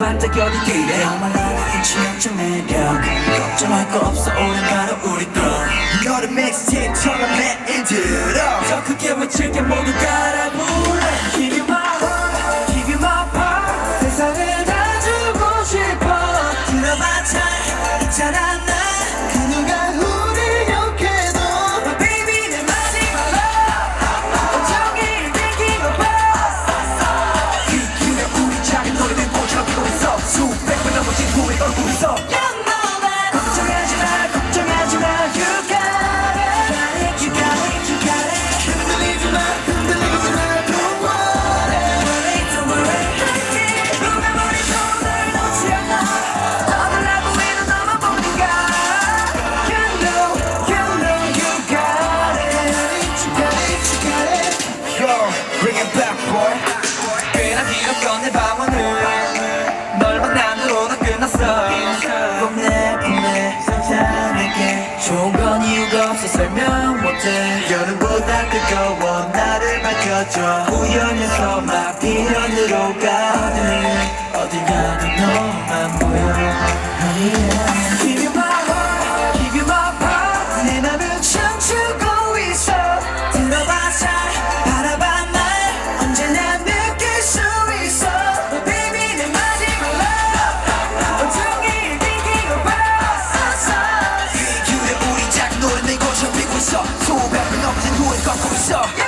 반짝여도 기대 영말라는 취향적 매력 걱정할 거 없어 오랜가로 우리 또. 너를 맥스틴처럼 내 인지로. 더 크게 외칠게 모두가 boy. 꽤나 길었던 내 밤은 널 만남으로는 끝났어. 봄내 봄내 상상할게. 좋은 건 이유가 없어 설명 못해. 여름보다 뜨거워 나를 밝혀줘. 우연해서 막 비련으로 가. 어딜 어딜 가도 너만 보여. 있어.